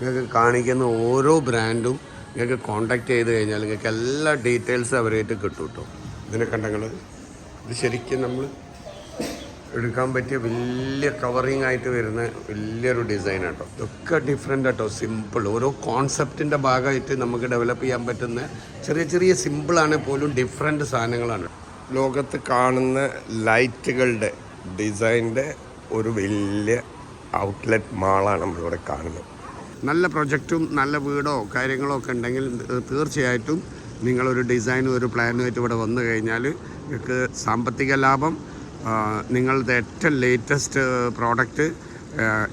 നിങ്ങൾക്ക് കാണിക്കുന്ന ഓരോ ബ്രാൻഡും നിങ്ങൾക്ക് കോണ്ടാക്ട് ചെയ്ത് കഴിഞ്ഞാൽ നിങ്ങൾക്ക് എല്ലാ ഡീറ്റെയിൽസും അവരായിട്ട് കിട്ടും കേട്ടോ ഇതിനെ കണ്ടങ്ങൾ ഇത് ശരിക്കും നമ്മൾ എടുക്കാൻ പറ്റിയ വലിയ കവറിങ് ആയിട്ട് വരുന്ന വലിയൊരു ഡിസൈൻ കേട്ടോ ഇതൊക്കെ ഡിഫറെന്റ് കേട്ടോ സിമ്പിൾ ഓരോ കോൺസെപ്റ്റിന്റെ ഭാഗമായിട്ട് നമുക്ക് ഡെവലപ്പ് ചെയ്യാൻ പറ്റുന്ന ചെറിയ ചെറിയ സിമ്പിളാണ് പോലും ഡിഫറെന്റ് സാധനങ്ങളാണ്. ലോകത്ത് കാണുന്ന ലൈറ്റുകളുടെ ഡിസൈന്റെ ഒരു വലിയ ഔട്ട്ലെറ്റ് മാളാണ് നമ്മളിവിടെ കാണുന്നത്. നല്ല പ്രൊജക്റ്റും നല്ല വീടോ കാര്യങ്ങളോ ഒക്കെ ഉണ്ടെങ്കിൽ തീർച്ചയായിട്ടും നിങ്ങളൊരു ഡിസൈനും ഒരു പ്ലാനുമായിട്ട് ഇവിടെ വന്നു കഴിഞ്ഞാൽ നിങ്ങൾക്ക് സാമ്പത്തിക ലാഭം നിങ്ങളുടെ ഏറ്റവും ലേറ്റസ്റ്റ് പ്രോഡക്റ്റ്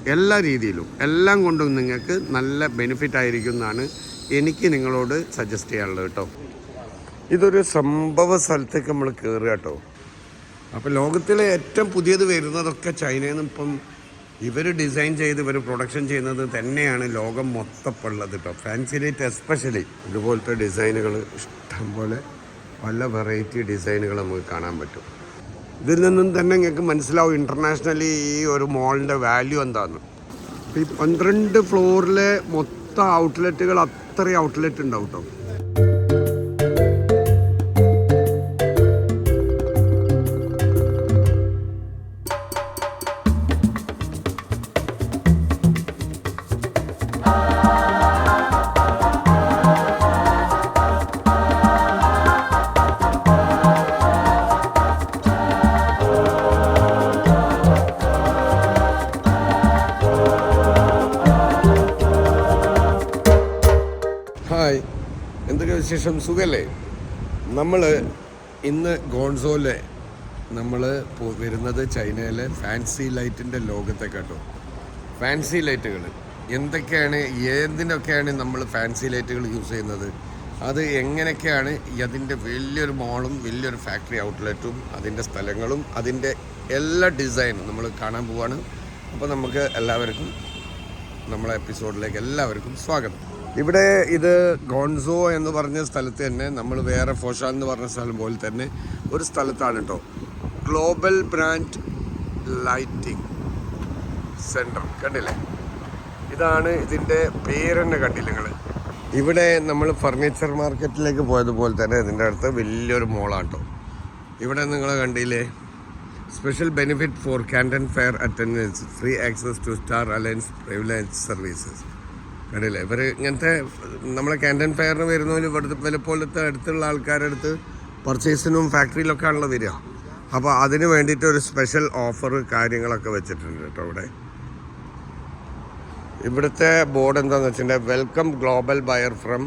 എല്ലാ രീതിയിലും എല്ലാം കൊണ്ടും നിങ്ങൾക്ക് നല്ല ബെനിഫിറ്റ് ആയിരിക്കും എന്നാണ് എനിക്ക് നിങ്ങളോട് സജസ്റ്റ് ചെയ്യാനുള്ളത് കേട്ടോ. ഇതൊരു സംഭവ സ്ഥലത്തേക്ക് നമ്മൾ കയറുക കേട്ടോ. അപ്പോൾ ലോകത്തിലെ ഏറ്റവും പുതിയത് വരുന്നതൊക്കെ ചൈനയിൽ നിന്ന് ഇപ്പം ഇവർ ഡിസൈൻ ചെയ്ത് ഇവർ പ്രൊഡക്ഷൻ ചെയ്യുന്നത് തന്നെയാണ് ലോകം മൊത്തപ്പുള്ളത് കേട്ടോ ഫാൻസി ലൈറ്റ് എസ്പെഷ്യലി ഇതുപോലത്തെ ഡിസൈനുകൾ ഇഷ്ടംപോലെ പല വെറൈറ്റി ഡിസൈനുകൾ നമുക്ക് കാണാൻ പറ്റും. ഇതിൽ നിന്നും തന്നെ നിങ്ങൾക്ക് മനസ്സിലാവും ഇന്റർനാഷണലി ഈ ഒരു മോളിന്റെ വാല്യൂ എന്താണെന്ന് ഈ പന്ത്രണ്ട് ഫ്ലോറിലെ മൊത്തം ഔട്ട്ലെറ്റുകൾ അത്രയും ഔട്ട്ലെറ്റ് ഉണ്ടാവും കേട്ടോ ഹായ്. എന്തൊക്കെ വിശേഷം? സുഖല്ലേ? നമ്മൾ ഇന്ന് ഗോൺസോലെ നമ്മൾ വരുന്നത് ചൈനയിലെ ഫാൻസി ലൈറ്റിന്റെ ലോകത്തെ കേട്ടോ ഫാൻസി ലൈറ്റുകൾ എന്തൊക്കെയാണ് എന്തിനൊക്കെയാണ് നമ്മൾ ഫാൻസി ലൈറ്റുകൾ യൂസ് ചെയ്യുന്നത്? അത് എങ്ങനെയൊക്കെയാണ് അതിന്റെ വലിയൊരു മോളും വലിയൊരു ഫാക്ടറി ഔട്ട്ലെറ്റും അതിന്റെ സ്ഥലങ്ങളും അതിന്റെ എല്ലാ ഡിസൈനും നമ്മൾ കാണാൻ പോവാണ്. അപ്പോൾ നമുക്ക് എല്ലാവർക്കും നമ്മളെ എപ്പിസോഡിലേക്ക് എല്ലാവർക്കും സ്വാഗതം. ഇവിടെ ഇത് ഗോൺസോ എന്ന് പറഞ്ഞ സ്ഥലത്ത് തന്നെ നമ്മൾ വേറെ ഫോഷാൻ എന്ന് പറഞ്ഞ സ്ഥലം പോലെ തന്നെ ഒരു സ്ഥലത്താണ് കേട്ടോ. ഗ്ലോബൽ ബ്രാൻഡ് ലൈറ്റിംഗ് സെന്റർ കണ്ടില്ലേ? ഇതാണ് ഇതിന്റെ പേരെന്നെ കണ്ടില്ല നിങ്ങൾ ഇവിടെ നമ്മൾ ഫർണിച്ചർ മാർക്കറ്റിലേക്ക് പോയതുപോലെ തന്നെ ഇതിന്റെ അടുത്ത് വലിയൊരു മോളാണ് കേട്ടോ. ഇവിടെ നിങ്ങൾ കണ്ടില്ലേ? Special benefit for Canton Fair attendance free access to Star Alliance privilege services കണ്ടില്ലേ? ഇവർ ഇങ്ങനത്തെ നമ്മളെ ക്യാന്റൻ ഫെയറിന് വരുന്നവർ ഇവിടുത്തെ വിലപ്പോലത്തെ അടുത്തുള്ള ആൾക്കാരുടെ അടുത്ത് പർച്ചേസിനും ഫാക്ടറിയിലൊക്കെ ആണല്ലോ വരിക. അപ്പോൾ അതിന് വേണ്ടിയിട്ട് ഒരു സ്പെഷ്യൽ ഓഫർ കാര്യങ്ങളൊക്കെ വെച്ചിട്ടുണ്ട് കേട്ടോ ഇവിടെ. ഇവിടുത്തെ ബോർഡ് എന്താണെന്ന് വെച്ചിട്ടുണ്ടെങ്കിൽ വെൽക്കം ഗ്ലോബൽ ബയർ ഫ്രം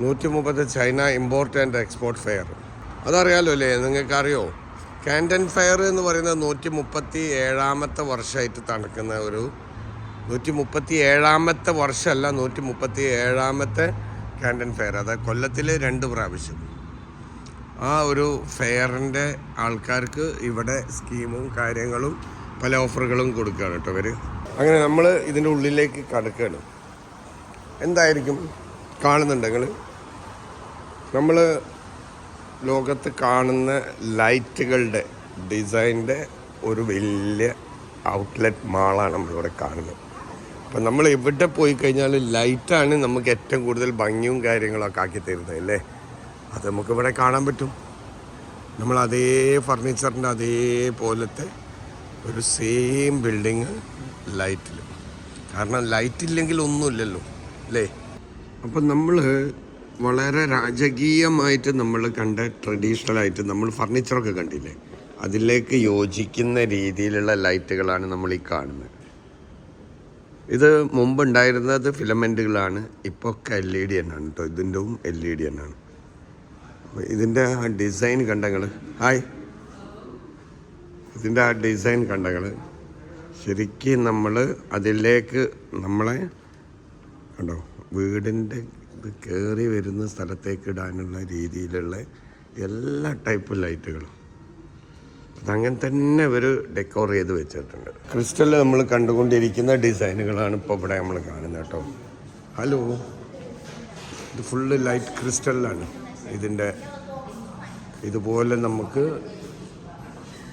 നൂറ്റി മുപ്പത് China import and export fair അതറിയാലോ അല്ലേ? നിങ്ങൾക്കറിയോ? കാന്റൻ ഫെയർ എന്ന് പറയുന്നത് നൂറ്റി മുപ്പത്തി ഏഴാമത്തെ വർഷമായിട്ട് നടക്കുന്ന ഒരു നൂറ്റി മുപ്പത്തി ഏഴാമത്തെ വർഷമല്ല നൂറ്റി മുപ്പത്തി ഏഴാമത്തെ കാൻഡൻ ഫെയർ അതായത് കൊല്ലത്തിൽ രണ്ട് പ്രാവശ്യം. ആ ഒരു ഫെയറിന്റെ ആൾക്കാർക്ക് ഇവിടെ സ്കീമും കാര്യങ്ങളും പല ഓഫറുകളും കൊടുക്കുകയാണ് കേട്ടോ ഇവർ അങ്ങനെ നമ്മൾ ഇതിന്റെ ഉള്ളിലേക്ക് കടക്കുകയാണ്. എന്തായിരിക്കും? കാണുന്നുണ്ടെങ്കിൽ നമ്മൾ ലോകത്ത് കാണുന്ന ലൈറ്റുകളുടെ ഡിസൈന്റെ ഒരു വലിയ ഔട്ട്ലെറ്റ് മാളാണ് നമ്മളിവിടെ കാണുന്നത്. അപ്പം നമ്മൾ എവിടെ പോയി കഴിഞ്ഞാൽ ലൈറ്റാണ് നമുക്ക് ഏറ്റവും കൂടുതൽ ഭംഗിയും കാര്യങ്ങളൊക്കെ ആക്കി തരുന്നത് അല്ലേ? അത് നമുക്കിവിടെ കാണാൻ പറ്റും. നമ്മൾ അതേ ഫർണിച്ചറിന്റെ അതേപോലത്തെ ഒരു സെയിം ബിൽഡിങ് ലൈറ്റിൽ കാരണം ലൈറ്റ് ഇല്ലെങ്കിൽ ഒന്നുമില്ലല്ലോ അല്ലേ? അപ്പം നമ്മൾ വളരെ രാജകീയമായിട്ട് നമ്മൾ കണ്ട ട്രഡീഷണലായിട്ട് നമ്മൾ ഫർണിച്ചറൊക്കെ കണ്ടില്ലേ? അതിലേക്ക് യോജിക്കുന്ന രീതിയിലുള്ള ലൈറ്റുകളാണ് നമ്മൾ ഈ കാണുന്നത്. ഇത് മുമ്പ് ഉണ്ടായിരുന്നത് ഫിലമെന്റുകളാണ് ഇപ്പോൾ ഒക്കെ എൽ ഇ ഡി തന്നെയാണ് കേട്ടോ ഇതിന്റെയും എൽ ഇ ഡി തന്നെയാണ്. ഇതിന്റെ ആ ഡിസൈൻ കണ്ടങ്ങൾ ഹായ്. ഇതിന്റെ ആ ഡിസൈൻ കണ്ടങ്ങൾ ശരിക്കും നമ്മൾ അതിലേക്ക് നമ്മളെ കണ്ടോ വീടിന്റെ ഇത് കയറി വരുന്ന സ്ഥലത്തേക്ക് ഇടാനുള്ള രീതിയിലുള്ള എല്ലാ ടൈപ്പ് ലൈറ്റുകളും. അതങ്ങനെ തന്നെ ഒരു ഡെക്കോർ ചെയ്ത് വെച്ചിട്ടുണ്ട്. ക്രിസ്റ്റൽ നമ്മൾ കണ്ടുകൊണ്ടിരിക്കുന്ന ഡിസൈനുകളാണ് ഇപ്പോൾ ഇവിടെ നമ്മൾ കാണുന്നത് കേട്ടോ. ഹലോ. ഇത് ഫുള്ള് ലൈറ്റ് ക്രിസ്റ്റലാണ് ഇതിന്റെ ഇതുപോലെ നമുക്ക്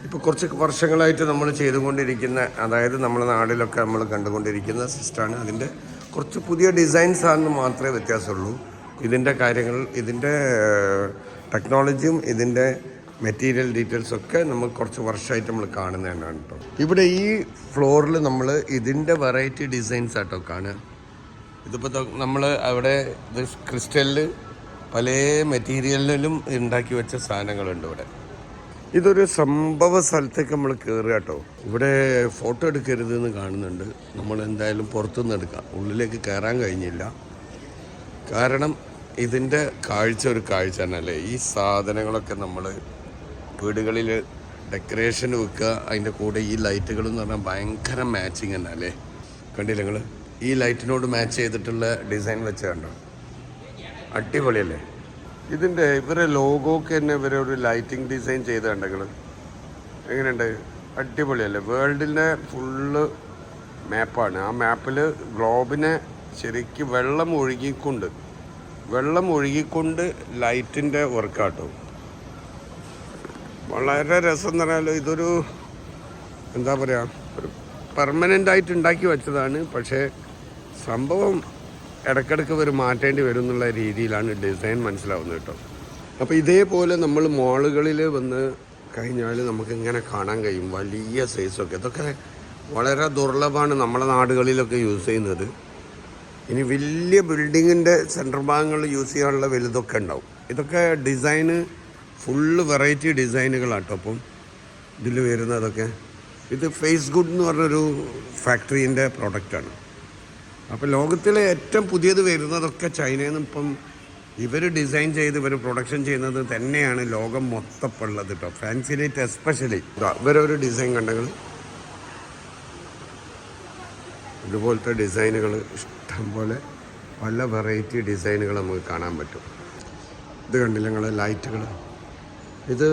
ഇപ്പോൾ കുറച്ച് വർഷങ്ങളായിട്ട് നമ്മൾ ചെയ്തുകൊണ്ടിരിക്കുന്ന അതായത് നമ്മുടെ നാടിലൊക്കെ നമ്മൾ കണ്ടുകൊണ്ടിരിക്കുന്ന സിസ്റ്റാണ് അതിന്റെ കുറച്ച് പുതിയ ഡിസൈൻസ് ആണെന്ന് മാത്രമേ വ്യത്യാസമുള്ളൂ. ഇതിന്റെ കാര്യങ്ങൾ ഇതിന്റെ ടെക്നോളജിയും ഇതിന്റെ മെറ്റീരിയൽ ഡീറ്റെയിൽസ് ഒക്കെ നമ്മൾ കുറച്ച് വർഷമായിട്ട് നമ്മൾ കാണുന്നതാണ് കേട്ടോ ഇവിടെ ഈ ഫ്ലോറിൽ നമ്മൾ ഇതിന്റെ വെറൈറ്റി ഡിസൈൻസ് ആട്ടോ കാണുക. ഇതിപ്പോൾ നമ്മൾ അവിടെ ഇത് ക്രിസ്റ്റലിൽ പല മെറ്റീരിയലിലും ഉണ്ടാക്കി വെച്ച സാധനങ്ങളുണ്ട് ഇവിടെ. ഇതൊരു സംഭവ സ്ഥലത്തേക്ക് നമ്മൾ കയറുക കേട്ടോ ഇവിടെ ഫോട്ടോ എടുക്കരുത് എന്ന് കാണുന്നുണ്ട്. നമ്മൾ എന്തായാലും പുറത്തുനിന്ന് എടുക്കാം. ഉള്ളിലേക്ക് കയറാൻ കഴിഞ്ഞില്ല. കാരണം ഇതിന്റെ കാഴ്ച ഒരു കാഴ്ച തന്നെയല്ലേ? ഈ സാധനങ്ങളൊക്കെ നമ്മൾ വീടുകളിൽ ഡെക്കറേഷൻ വെക്കുക അതിന്റെ കൂടെ ഈ ലൈറ്റുകൾ എന്ന് പറഞ്ഞാൽ ഭയങ്കര മാച്ചിങ് തന്നെ അല്ലേ കണ്ടില്ല നിങ്ങൾ ഈ ലൈറ്റിനോട് മാച്ച് ചെയ്തിട്ടുള്ള ഡിസൈൻ വെച്ച കണ്ടോ? അടിപൊളിയല്ലേ? ഇതിന്റെ ഇവരെ ലോഗോക്ക് തന്നെ ഇവരെ ഒരു ലൈറ്റിംഗ് ഡിസൈൻ ചെയ്ത് കണ്ടെങ്കിൽ എങ്ങനെയുണ്ട്? അടിപൊളിയല്ലേ? വേൾഡിന്റെ ഫുള്ള് മാപ്പാണ് ആ മാപ്പിൽ ഗ്ലോബിനെ ശരിക്ക് വെള്ളം ഒഴുകിക്കൊണ്ട് വെള്ളം ഒഴുകിക്കൊണ്ട് ലൈറ്റിന്റെ വർക്കാട്ടോ വളരെ രസം എന്ന് പറഞ്ഞാൽ ഇതൊരു എന്താ പറയുക ഒരു പെർമനന്റ് ആയിട്ട് ഉണ്ടാക്കി വെച്ചതാണ്. പക്ഷേ സംഭവം ഇടയ്ക്കിടയ്ക്ക് ഒരു മാറ്റേണ്ടി വരും എന്നുള്ള രീതിയിലാണ് ഡിസൈൻ മനസ്സിലാവുന്നത് കേട്ടോ. അപ്പോൾ ഇതേപോലെ നമ്മൾ മോളുകളിൽ വന്ന് കഴിഞ്ഞാൽ നമുക്ക് ഇങ്ങനെ കാണാൻ കഴിയും. വലിയ സൈസൊക്കെ ഇതൊക്കെ വളരെ ദുർലഭമാണ് നമ്മുടെ നാടുകളിലൊക്കെ യൂസ് ചെയ്യുന്നത്. ഇനി വലിയ ബിൽഡിങ്ങിന്റെ സെൻട്രൽ ഭാഗങ്ങളിൽ യൂസ് ചെയ്യാനുള്ള വലുതൊക്കെ ഉണ്ടാവും. ഇതൊക്കെ ഡിസൈന് ഫുള്ള് വെറൈറ്റി ഡിസൈനുകളാട്ടോ അപ്പം ഇതിൽ വരുന്നതൊക്കെ. ഇത് ഫേസ് ഗുഡ് എന്ന് പറഞ്ഞൊരു ഫാക്ടറീന്റെ പ്രോഡക്റ്റാണ്. അപ്പോൾ ലോകത്തിലെ ഏറ്റവും പുതിയത് വരുന്നതൊക്കെ ചൈനയിൽ നിന്ന് ഇപ്പം ഇവർ ഡിസൈൻ ചെയ്ത് ഇവർ പ്രൊഡക്ഷൻ ചെയ്യുന്നത് തന്നെയാണ് ലോകം മൊത്തപ്പുള്ളത് കേട്ടോ ഫാൻസി ലൈറ്റ് എസ്പെഷ്യലി. ഇവരൊരു ഡിസൈൻ കണ്ടെങ്കിൽ ഇതുപോലത്തെ ഡിസൈനുകൾ ഇഷ്ടംപോലെ പല വെറൈറ്റി ഡിസൈനുകൾ നമുക്ക് കാണാൻ പറ്റും. ഇത് കണ്ടില്ല നിങ്ങളെ ലൈറ്റുകൾ? ഇത്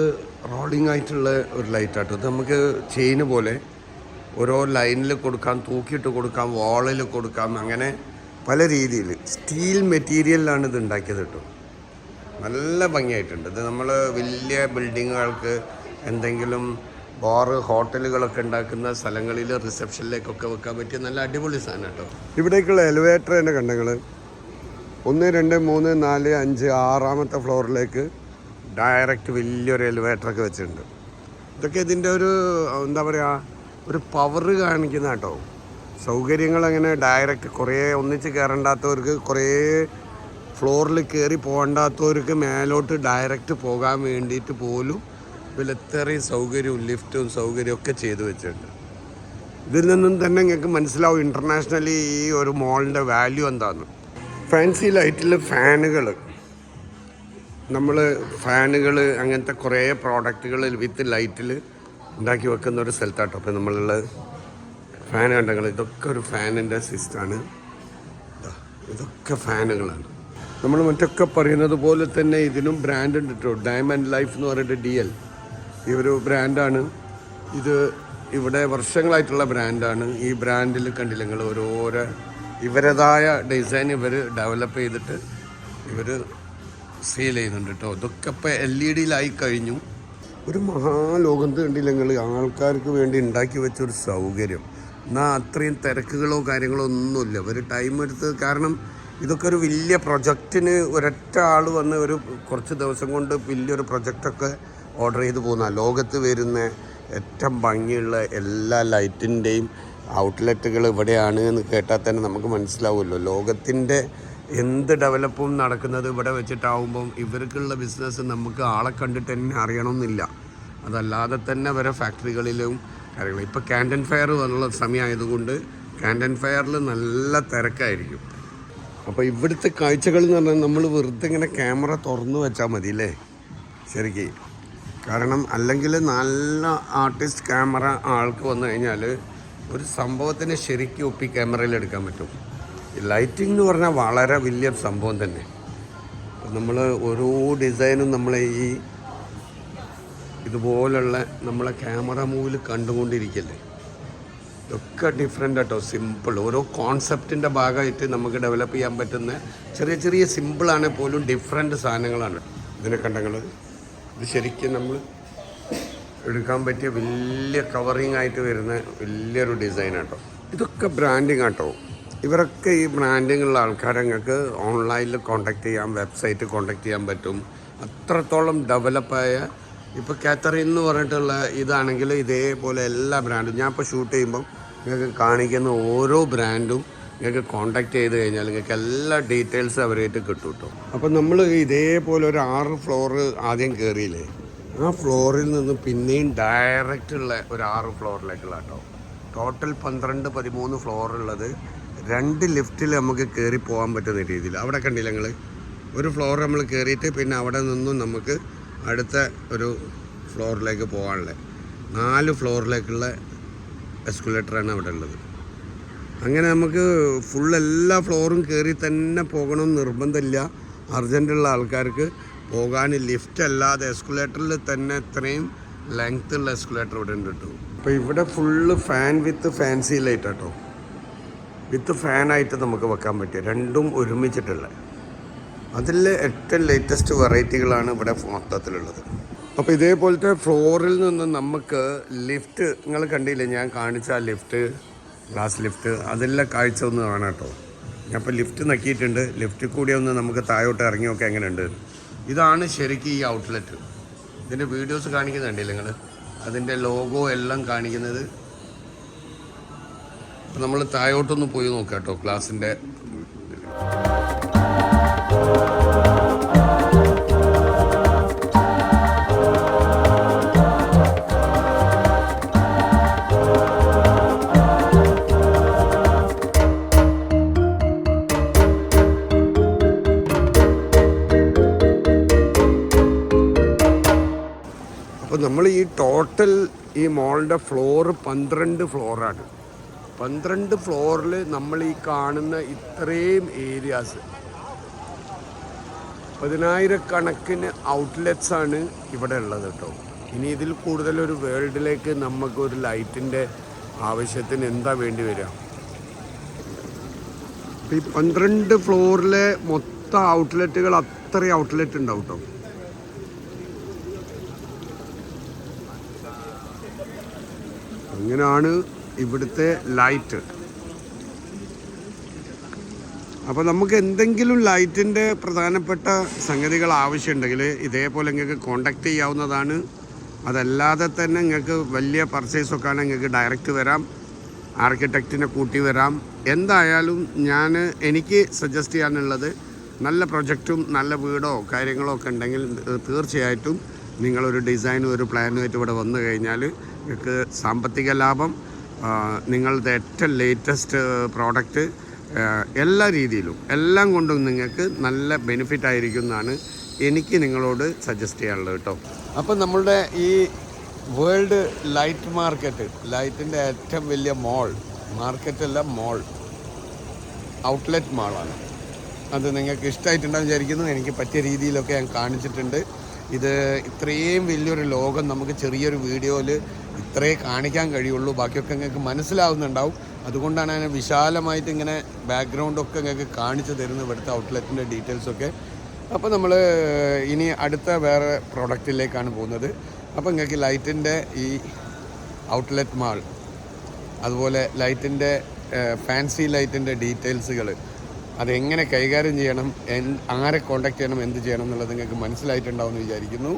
റോളിംഗ് ആയിട്ടുള്ള ഒരു ലൈറ്റ് ആട്ടോ ഇത് നമുക്ക് ചെയിന് പോലെ ഓരോ ലൈനിൽ കൊടുക്കാം തൂക്കിയിട്ട് കൊടുക്കാം വാളിൽ കൊടുക്കാം അങ്ങനെ പല രീതിയിൽ സ്റ്റീൽ മെറ്റീരിയലിലാണ് ഇത് ഉണ്ടാക്കിയത് കേട്ടോ. നല്ല ഭംഗിയായിട്ടുണ്ട്. ഇത് നമ്മൾ വലിയ ബിൽഡിങ്ങുകൾക്ക് എന്തെങ്കിലും ബാറ് ഹോട്ടലുകളൊക്കെ ഉണ്ടാക്കുന്ന സ്ഥലങ്ങളിൽ റിസപ്ഷനിലേക്കൊക്കെ വെക്കാൻ പറ്റിയ നല്ല അടിപൊളി സാധനം കേട്ടോ. ഇവിടേക്കുള്ള എലിവേറ്റർ തന്നെ കണ്ടങ്ങൾ ഒന്ന് രണ്ട് മൂന്ന് നാല് അഞ്ച് ആറാമത്തെ ഫ്ലോറിലേക്ക് ഡയറക്റ്റ് വലിയൊരു എലിവേറ്ററൊക്കെ വെച്ചിട്ടുണ്ട്. ഇതൊക്കെ ഇതിന്റെ ഒരു എന്താ പറയുക ഒരു പവർ കാണിക്കുന്ന കേട്ടോ. സൗകര്യങ്ങൾ അങ്ങനെ ഡയറക്റ്റ് കുറേ ഒന്നിച്ച് കയറണ്ടാത്തവർക്ക് കുറേ ഫ്ലോറിൽ കയറി പോകണ്ടാത്തവർക്ക് മേലോട്ട് ഡയറക്റ്റ് പോകാൻ വേണ്ടിയിട്ട് പോലും ഇത്രയും സൗകര്യവും ലിഫ്റ്റും സൗകര്യവും ഒക്കെ ചെയ്തു വെച്ചിട്ടുണ്ട്. ഇതിൽ നിന്നും തന്നെ നിങ്ങൾക്ക് മനസ്സിലാവും ഇന്റർനാഷണലി ഈ ഒരു മോളിന്റെ വാല്യൂ എന്താണെന്ന് ഫാൻസി ലൈറ്റിൽ ഫാനുകൾ നമ്മൾ ഫാനുകൾ അങ്ങനത്തെ കുറേ പ്രോഡക്റ്റുകൾ വിത്ത് ലൈറ്റിൽ ഉണ്ടാക്കി വെക്കുന്ന ഒരു സ്ഥലത്താട്ടോ. അപ്പോൾ നമ്മളുള്ള ഫാൻ കണ്ടങ്ങൾ ഇതൊക്കെ ഒരു ഫാനിന്റെ സിസ്റ്റമാണ് ഇതൊക്കെ ഫാനുകളാണ്. നമ്മൾ മറ്റൊക്കെ പറയുന്നത് പോലെ തന്നെ ഇതിനും ബ്രാൻഡ് ഉണ്ട് കേട്ടോ ഡയമണ്ട് ലൈഫ് എന്ന് പറഞ്ഞിട്ട് ഡി എൽ ഈ ഒരു ബ്രാൻഡാണ് ഇത് ഇവിടെ വർഷങ്ങളായിട്ടുള്ള ബ്രാൻഡാണ് ഈ ബ്രാൻഡിൽ കണ്ടില്ല നിങ്ങൾ ഓരോരോ ഇവരതായ ഡിസൈൻ ഇവർ ഡെവലപ്പ് ചെയ്തിട്ട് ഇവർ സെയിൽ ചെയ്യുന്നുണ്ട് കേട്ടോ ഇതൊക്കെ ഇപ്പോൾ എൽ ഇ ഡിയിലായി കഴിഞ്ഞു. ഒരു മഹാലോകത്ത് കണ്ടില്ല നിങ്ങൾ ആൾക്കാർക്ക് വേണ്ടി ഉണ്ടാക്കി വെച്ച ഒരു സൗകര്യം. എന്നാൽ അത്രയും തിരക്കുകളോ കാര്യങ്ങളോ ഒന്നുമില്ല. ഒരു ടൈം എടുത്ത് കാരണം ഇതൊക്കെ ഒരു വലിയ പ്രൊജക്റ്റിന് ഒരൊറ്റ ആൾ വന്ന് ഒരു കുറച്ച് ദിവസം കൊണ്ട് വലിയൊരു പ്രൊജക്റ്റൊക്കെ ഓർഡർ ചെയ്ത് പോകുന്ന ലോകത്ത് വരുന്ന ഏറ്റവും ഭംഗിയുള്ള എല്ലാ ലൈറ്റിന്റെയും ഔട്ട്ലെറ്റുകൾ ഇവിടെയാണ് എന്ന് കേട്ടാൽ തന്നെ നമുക്ക് മനസ്സിലാവുമല്ലോ. ലോകത്തിന്റെ എന്ത് ഡെവലപ്പും നടക്കുന്നത് ഇവിടെ വെച്ചിട്ടാവുമ്പം ഇവർക്കുള്ള ബിസിനസ് നമുക്ക് ആളെ കണ്ടിട്ട് തന്നെ അറിയണമെന്നില്ല. അതല്ലാതെ തന്നെ വരെ ഫാക്ടറികളിലും കാര്യങ്ങൾ ഇപ്പോൾ ക്യാന്റൻ ഫയർ എന്നുള്ള സമയമായതുകൊണ്ട് ക്യാന്റൻ ഫയറിൽ നല്ല തിരക്കായിരിക്കും. അപ്പോൾ ഇവിടുത്തെ കാഴ്ചകൾ എന്ന് പറഞ്ഞാൽ നമ്മൾ വെറുതെ ഇങ്ങനെ ക്യാമറ തുറന്നു വെച്ചാൽ മതി അല്ലേ ശരിക്ക്. കാരണം അല്ലെങ്കിൽ നല്ല ആർട്ടിസ്റ്റ് ക്യാമറ ആൾക്ക് വന്നു കഴിഞ്ഞാൽ ഒരു സംഭവത്തിന് ശരിക്കും ഒപ്പി ക്യാമറയിൽ എടുക്കാൻ പറ്റും. ലൈറ്റിംഗ് എന്ന് പറഞ്ഞാൽ വളരെ വലിയ സംഭവം തന്നെ. നമ്മൾ ഓരോ ഡിസൈനും നമ്മളെ ഈ ഇതുപോലുള്ള നമ്മളെ ക്യാമറ മൂവിൽ കണ്ടുകൊണ്ടിരിക്കല്ലേ? ഇതൊക്കെ ഡിഫറെന്റ് ആട്ടോ സിമ്പിൾ ഓരോ കോൺസെപ്റ്റിന്റെ ഭാഗമായിട്ട് നമുക്ക് ഡെവലപ്പ് ചെയ്യാൻ പറ്റുന്ന ചെറിയ ചെറിയ സിമ്പിളാണ് പോലും ഡിഫറെന്റ് സാധനങ്ങളാണ്. ഇതിനെ കണ്ടങ്ങൾ ഇത് ശരിക്കും നമ്മൾ എടുക്കാൻ പറ്റിയ വലിയ കവറിങ് ആയിട്ട് വരുന്ന വലിയൊരു ഡിസൈനാട്ടോ ഇതൊക്കെ ബ്രാൻഡിങ് ആട്ടോ. ഇവരൊക്കെ ഈ ബ്രാൻഡിങ്ങുള്ള ആൾക്കാരെ നിങ്ങൾക്ക് ഓൺലൈനിൽ കോണ്ടാക്ട് ചെയ്യാം വെബ്സൈറ്റ് കോണ്ടാക്ട് ചെയ്യാൻ പറ്റും. അത്രത്തോളം ഡെവലപ്പായ ഇപ്പോൾ കാത്തറിൻ എന്ന് പറഞ്ഞിട്ടുള്ള ഇതാണെങ്കിൽ ഇതേപോലെ എല്ലാ ബ്രാൻഡും ഞാൻ ഇപ്പോൾ ഷൂട്ട് ചെയ്യുമ്പം നിങ്ങൾക്ക് കാണിക്കുന്ന ഓരോ ബ്രാൻഡും നിങ്ങൾക്ക് കോണ്ടാക്ട് ചെയ്ത് കഴിഞ്ഞാൽ നിങ്ങൾക്ക് എല്ലാ ഡീറ്റെയിൽസും അവരായിട്ട് കിട്ടും കേട്ടോ അപ്പോൾ നമ്മൾ ഇതേപോലെ ഒരു ആറ് ഫ്ലോറ് ആദ്യം കയറിയില്ലേ ആ ഫ്ലോറിൽ നിന്ന് പിന്നെയും ഡയറക്റ്റ് ഉള്ള ഒരു ആറ് ഫ്ലോറിലേക്കുള്ള കേട്ടോ ടോട്ടൽ പന്ത്രണ്ട് പതിമൂന്ന് ഫ്ലോർ ഉള്ളത് രണ്ട് ലിഫ്റ്റിൽ നമുക്ക് കയറി പോകാൻ പറ്റുന്ന രീതിയിൽ. അവിടെ കണ്ടില്ല ഞങ്ങൾ ഒരു ഫ്ലോർ നമ്മൾ കയറിയിട്ട് പിന്നെ അവിടെ നിന്നും നമുക്ക് അടുത്ത ഒരു ഫ്ലോറിലേക്ക് പോകാനുള്ള നാല് ഫ്ലോറിലേക്കുള്ള എസ്കുലേറ്ററാണ് അവിടെ ഉള്ളത്. അങ്ങനെ നമുക്ക് ഫുൾ എല്ലാ ഫ്ലോറും കയറി തന്നെ പോകണം നിർബന്ധമില്ല. അർജന്റുള്ള ആൾക്കാർക്ക് പോകാൻ ലിഫ്റ്റ് അല്ലാതെ എസ്കുലേറ്ററിൽ തന്നെ ഇത്രയും ലെങ്ത്തുള്ള എസ്കുലേറ്റർ ഇവിടെ ഉണ്ട് കേട്ടോ. അപ്പോൾ ഇവിടെ full fan with fancy light കേട്ടോ. വിത്ത് ഫാനായിട്ട് നമുക്ക് വെക്കാൻ പറ്റും രണ്ടും ഒരുമിച്ചിട്ടുള്ള അതിൽ ഏറ്റവും ലേറ്റസ്റ്റ് വെറൈറ്റികളാണ് ഇവിടെ മൊത്തത്തിലുള്ളത്. അപ്പോൾ ഇതേപോലത്തെ ഫ്ലോറിൽ നിന്ന് നമുക്ക് ലിഫ്റ്റ് നിങ്ങൾ കണ്ടില്ലേ? ഞാൻ കാണിച്ച ലിഫ്റ്റ് ഗ്ലാസ് ലിഫ്റ്റ് അതെല്ലാം കാഴ്ച ഒന്ന് കാണാം കേട്ടോ. ഞാൻ ഇപ്പോൾ ലിഫ്റ്റ് നക്കിയിട്ടുണ്ട്. ലിഫ്റ്റിൽ കൂടി ഒന്ന് നമുക്ക് താഴോട്ട് ഇറങ്ങി നോക്കാം എങ്ങനെയുണ്ട്? ഇതാണ് ശരിക്കും ഈ ഔട്ട്ലെറ്റ് ഇതിന്റെ വീഡിയോസ് കാണിക്കുന്നുണ്ടല്ലേ നിങ്ങൾ അതിന്റെ ലോഗോ എല്ലാം കാണിക്കുന്നത് അപ്പോൾ നമ്മൾ താഴോട്ടൊന്ന് പോയി നോക്കാം കേട്ടോ ക്ലാസ്സിന്റെ അപ്പോൾ നമ്മൾ ഈ ടോട്ടൽ ഈ മോളിന്റെ ഫ്ലോർ പന്ത്രണ്ട് ഫ്ലോറാണ് പന്ത്രണ്ട് ഫ്ലോറിൽ നമ്മൾ ഈ കാണുന്ന ഇത്രയും ഏരിയാസ് പതിനായിരക്കണക്കിന് ഔട്ട്ലെറ്റ്സ് ആണ് ഇവിടെ ഉള്ളത് കേട്ടോ ഇനി ഇതിൽ കൂടുതൽ ഒരു വേൾഡിലേക്ക് നമുക്ക് ഒരു ലൈറ്റിന്റെ ആവശ്യത്തിന് എന്താ വേണ്ടി വരിക? ഈ പന്ത്രണ്ട് ഫ്ലോറിലെ മൊത്തം ഔട്ട്ലെറ്റുകൾ അത്ര ഔട്ട്ലെറ്റ് ഉണ്ടാവും കേട്ടോ അങ്ങനെയാണ് ഇവിടുത്തെ ലൈറ്റ് അപ്പോൾ നമുക്ക് എന്തെങ്കിലും ലൈറ്റിന്റെ പ്രധാനപ്പെട്ട സംഗതികൾ ആവശ്യമുണ്ടെങ്കിൽ ഇതേപോലെ നിങ്ങൾക്ക് കോണ്ടാക്ട് ചെയ്യാവുന്നതാണ്. അതല്ലാതെ തന്നെ നിങ്ങൾക്ക് വലിയ പർച്ചേസൊക്കെ ആണെങ്കിൽ നിങ്ങൾക്ക് ഡയറക്റ്റ് വരാം. ആർക്കിടെക്റ്റിനെ കൂട്ടി വരാം. എന്തായാലും ഞാൻ എനിക്ക് സജസ്റ്റ് ചെയ്യാനുള്ളത് നല്ല പ്രൊജക്റ്റും നല്ല വീടോ കാര്യങ്ങളോ ഒക്കെ ഉണ്ടെങ്കിൽ തീർച്ചയായിട്ടും നിങ്ങളൊരു ഡിസൈനും ഒരു പ്ലാനുമായിട്ട് ഇവിടെ വന്നു കഴിഞ്ഞാൽ നിങ്ങൾക്ക് സാമ്പത്തിക ലാഭം നിങ്ങളുടെ ഏറ്റവും ലേറ്റസ്റ്റ് പ്രോഡക്റ്റ് എല്ലാ രീതിയിലും എല്ലാം കൊണ്ടും നിങ്ങൾക്ക് നല്ല ബെനിഫിറ്റ് ആയിരിക്കും എന്നാണ് എനിക്ക് നിങ്ങളോട് സജസ്റ്റ് ചെയ്യാനുള്ളത് കേട്ടോ. അപ്പം നമ്മളുടെ ഈ വേൾഡ് ലൈറ്റ് മാർക്കറ്റ് ലൈറ്റിന്റെ ഏറ്റവും വലിയ മോൾ മാർക്കറ്റല്ല മോൾ ഔട്ട്ലെറ്റ് മാളാണ് അത് നിങ്ങൾക്ക് ഇഷ്ടമായിട്ടുണ്ടെന്ന് വിചാരിക്കുന്നു. എനിക്ക് പറ്റിയ രീതിയിലൊക്കെ ഞാൻ കാണിച്ചിട്ടുണ്ട്. ഇത് ഇത്രയും വലിയൊരു ലോകം നമുക്ക് ചെറിയൊരു വീഡിയോയിൽ ഇത്രേ കാണിക്കാൻ കഴിയുള്ളൂ. ബാക്കിയൊക്കെ നിങ്ങൾക്ക് മനസ്സിലാവുന്നുണ്ടാവും. അതുകൊണ്ടാണ് ഞാൻ വിശാലമായിട്ട് ഇങ്ങനെ ബാക്ക്ഗ്രൗണ്ടൊക്കെ നിങ്ങൾക്ക് കാണിച്ചു തരുന്നത് ഇവിടുത്തെ ഔട്ട്ലെറ്റിന്റെ ഡീറ്റെയിൽസൊക്കെ അപ്പോൾ നമ്മൾ ഇനി അടുത്ത വേറെ പ്രോഡക്റ്റിലേക്കാണ് പോകുന്നത്. അപ്പോൾ നിങ്ങൾക്ക് ലൈറ്റിന്റെ ഈ ഔട്ട്ലെറ്റ് മാൾ അതുപോലെ ലൈറ്റിന്റെ ഫാൻസി ലൈറ്റിന്റെ ഡീറ്റെയിൽസുകൾ അതെങ്ങനെ കൈകാര്യം ചെയ്യണം ആരെ കോണ്ടാക്ട് ചെയ്യണം എന്ത് ചെയ്യണം എന്നുള്ളത് നിങ്ങൾക്ക് മനസ്സിലായിട്ടുണ്ടാവുമെന്ന് വിചാരിക്കുന്നു.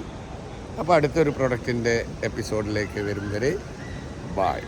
അപ്പോൾ അടുത്തൊരു പ്രൊഡക്റ്റിന്റെ എപ്പിസോഡിലേക്ക് വരും വരെ ബായ്